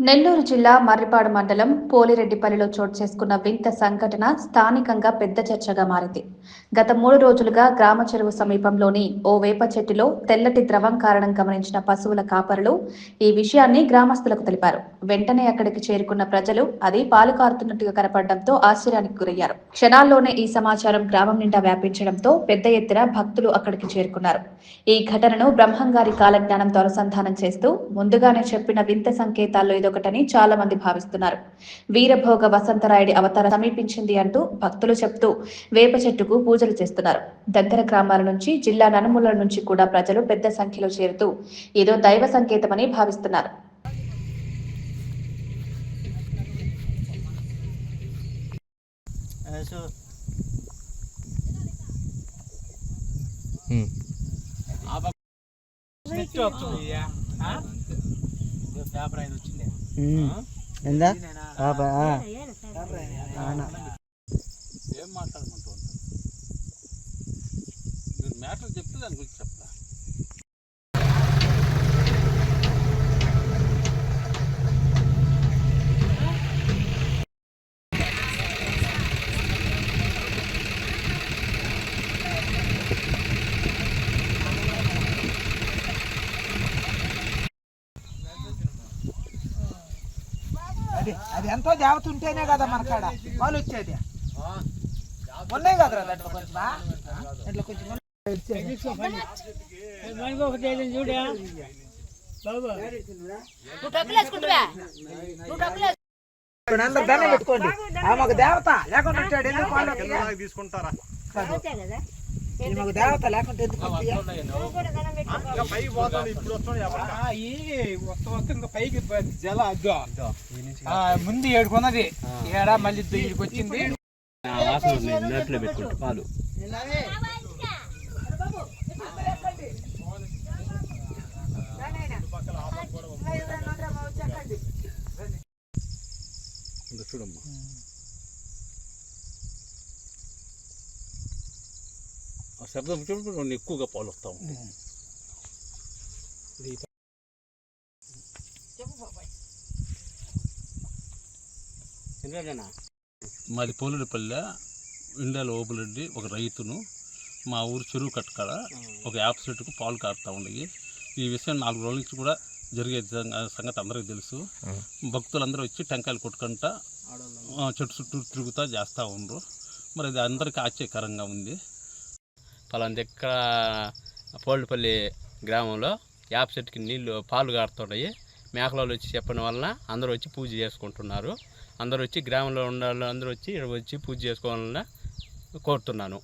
నెల్లూరు జిల్లా మర్రిపాడు మండలం పోలిరెడ్డిపల్లిలో చోటు చేసుకున్న వింత సంఘటన స్థానికంగా పెద్ద చర్చగా మారింది. గత మూడు రోజులుగా గ్రామ చెరువు సమీపంలోని ఓ వేప చెట్టులో తెల్లటి ద్రవం కారణం గమనించిన పశువుల కాపరులు ఈ విషయాన్ని గ్రామస్తులకు తెలిపారు. వెంటనే అక్కడికి చేరుకున్న ప్రజలు అది పాలు కారుతున్నట్టుగా కనపడడంతో ఆశ్చర్యానికి గురయ్యారు. క్షణాల్లోనే ఈ సమాచారం గ్రామం నిండా వ్యాపించడంతో పెద్ద ఎత్తున భక్తులు అక్కడికి చేరుకున్నారు. ఈ ఘటనను బ్రహ్మంగారి కాలజ్ఞానంతో అనుసంధానం చేస్తూ ముందుగానే చెప్పిన వింత సంకేతాల్లో ఇదొకటని చాలా మంది భావిస్తున్నారు. వీరభోగ వసంతరాయుడి అవతారం సమీపించింది అంటూ భక్తులు చెప్తూ వేప చెట్టుకు పూజలు చేస్తున్నారు. దగ్గర గ్రామాల నుంచి జిల్లా నలుమూలల నుంచి కూడా ప్రజలు పెద్ద సంఖ్యలో చేరుతూ ఏదో దైవ సంకేతమని భావిస్తున్నారు. పేపర్ అయిన వచ్చింది. ఎందా పాప ఆ. అవునా. ఏం మాట్లాడమంటూ ఉంటారు మీరు మ్యాటర్ చెప్తే దాని గురించి చెప్తా అది. అది ఎంతో దేవత ఉంటేనే కదా మన కాడ వాళ్ళు వచ్చేది. ఉన్నాయి కదరా దాంట్లో కొంచెం. దాంట్లో కొంచెం పెట్టుకోండి. ఆమె ఒక దేవత. లేకుండా? తీసుకుంటారా? దేవత లేకుంటే? ఇంకా పైకి పోతాడు ఇప్పుడు వస్తాడు ఎవరు ఈ వస్తా వస్తా ఇంకా పైకి ప- జల అద్దో ఆ, ముందు ఏడుకున్నది ఏడా మళ్ళీ ఇక్కడికి వచ్చింది పాలు చూడమ్మా శబ్దం రెండు ఎక్కువగా పాలు వస్తూ ఉంటాయి మాది పోలుడిపల్లె ఇండియాలో ఓపులరెడ్డి ఒక రైతును మా ఊరు చెరువు కట్టకాడ ఒక యాప్ చెట్టుకు పాలు కారుతూ ఉండయి ఈ విషయం నాలుగు రోజుల నుంచి కూడా జరిగే సంగ- సంగతి అందరికీ తెలుసు. భక్తులందరూ వచ్చి టెంకాయలు కొట్టుకుంటా ఆ, చెట్టు చుట్టూ తిరుగుతూ చేస్తూ ఉండరు. మరి అది అందరికీ ఆశ్చర్యకరంగా ఉంది. పలానా దగ్గర పోల్పల్లి గ్రామంలో యాప్ చెట్టుకి నీళ్ళు పాలు కారుతున్నాయి మేకలలో వచ్చి చెప్పడం వలన అందరూ వచ్చి పూజ చేసుకుంటున్నారు. అందరూ వచ్చి గ్రామంలో ఉన్న వాళ్ళు అందరూ వచ్చి ఇక్కడ వచ్చి పూజ చేసుకోవాలని కోరుతున్నాను.